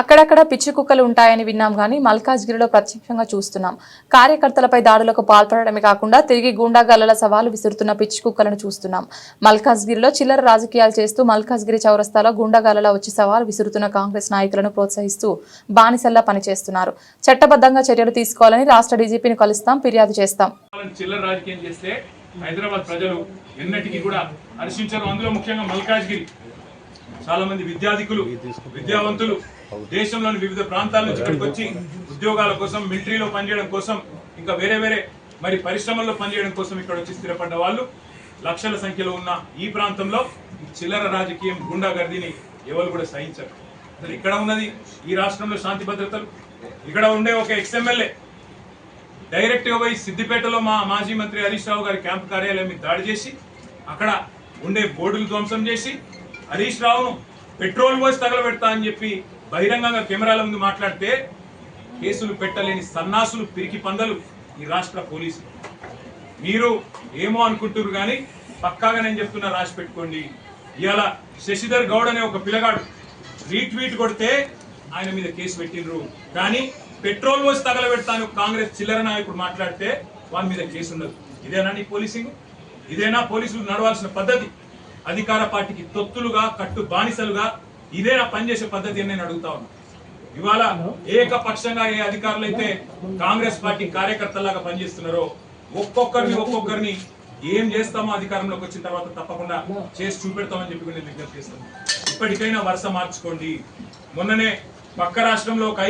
అక్కడక్కడ పిచ్చి కుక్కలు ఉంటాయని విన్నాం కానీ మల్కాజ్గిరిలో ప్రత్యక్షంగా చూస్తున్నాం. కార్యకర్తలపై దాడులకు పాల్పడడమే కాకుండా తిరిగి గూండాగల్లల సవాలు విసురుతున్న పిచ్చి కుక్కలను చూస్తున్నాం. మల్కాజ్గిరిలో చిల్లర రాజకీయాలు చేస్తూ మల్కాజ్గిరి చౌరస్తాలో గూండాగల్లల వచ్చి సవాలు విసురుతున్న కాంగ్రెస్ నాయకులను ప్రోత్సహిస్తూ బానిసల్లా పనిచేస్తున్నారు. చట్టబద్ధంగా చర్యలు తీసుకోవాలని రాష్ట్ర డీజీపీని కలుస్తాం ఫిర్యాదు చేస్తాం. చిల్లర రాజకీయం చేస్తే హైదరాబాద్ ప్రజలు ఎన్నటికీ కూడా హర్షించారు అందులో ముఖ్యంగా మల్కాజ్గిరి. చాలా మంది విద్యాధికులు విద్యావంతులు దేశంలోని వివిధ ప్రాంతాల నుంచి ఇక్కడికి వచ్చి ఉద్యోగాల కోసం మిలిటరీలో పనిచేయడం కోసం ఇంకా వేరే వేరే మరి పరిశ్రమల్లో పనిచేయడం కోసం ఇక్కడ వచ్చి స్థిరపడ్డ వాళ్ళు లక్షల సంఖ్యలో ఉన్న ఈ ప్రాంతంలో చిల్లర రాజకీయం గుండాగర్దిని ఎవరు కూడా సహించరు. అసలు ఇక్కడ ఉన్నది ఈ రాష్ట్రంలో శాంతి భద్రతలు ఇక్కడ ఉండే ఒక ఎక్స్ఎమ్మెల్యే డైరెక్ట్గా పోయి సిద్దిపేటలో మా మాజీ మంత్రి హరీష్ రావు గారి క్యాంప్ కార్యాలయం మీద దాడి చేసి అక్కడ ఉండే బోర్డులు ధ్వంసం చేసి హరీష్ రావును పెట్రోల్ పోసి తగలబెడతా అని చెప్పి బహిరంగంగా కెమెరాల ముందు మాట్లాడితే కేసులు పెట్టలేని సన్నాసులు పిరికి పందలు ఈ రాష్ట్ర పోలీసులు. మీరు ఏమో అనుకుంటున్నారు కానీ పక్కాగా నేను చెప్తున్నా రాసి పెట్టుకోండి. ఇవాళ శశిధర్ గౌడ్ అనే ఒక పిల్లగాడు రీట్వీట్ కొడితే ఆయన మీద కేసు పెట్టిండ్రు. కానీ పెట్రోల్ పోసి తగలబెడతాను కాంగ్రెస్ చిల్లర నాయకుడు మాట్లాడితే వాళ్ళ మీద కేసు ఉండదు. ఇదేనా నీ పోలీసింగ్? ఇదేనా పోలీసులు నడవాల్సిన పద్ధతి? అధికార పార్టీకి తొత్తులుగా కట్టు బానిసలుగా ఇదేనా పనిచేసే పద్ధతి అని నేను అడుగుతా ఉన్నా. ఇవాళ ఏకపక్షంగా ఏ అధికారులు అయితే కాంగ్రెస్ పార్టీ కార్యకర్తలాగా పనిచేస్తున్నారో ఒక్కొక్కరిని ఒక్కొక్కరిని ఏం చేస్తామో అధికారంలోకి వచ్చిన తర్వాత తప్పకుండా చేసి చూపెడతామని చెప్పి నేను విజ్ఞప్తి చేస్తాను ఇప్పటికైనా వరుస మార్చుకోండి. మొన్ననే పక్క రాష్ట్రంలో ఒక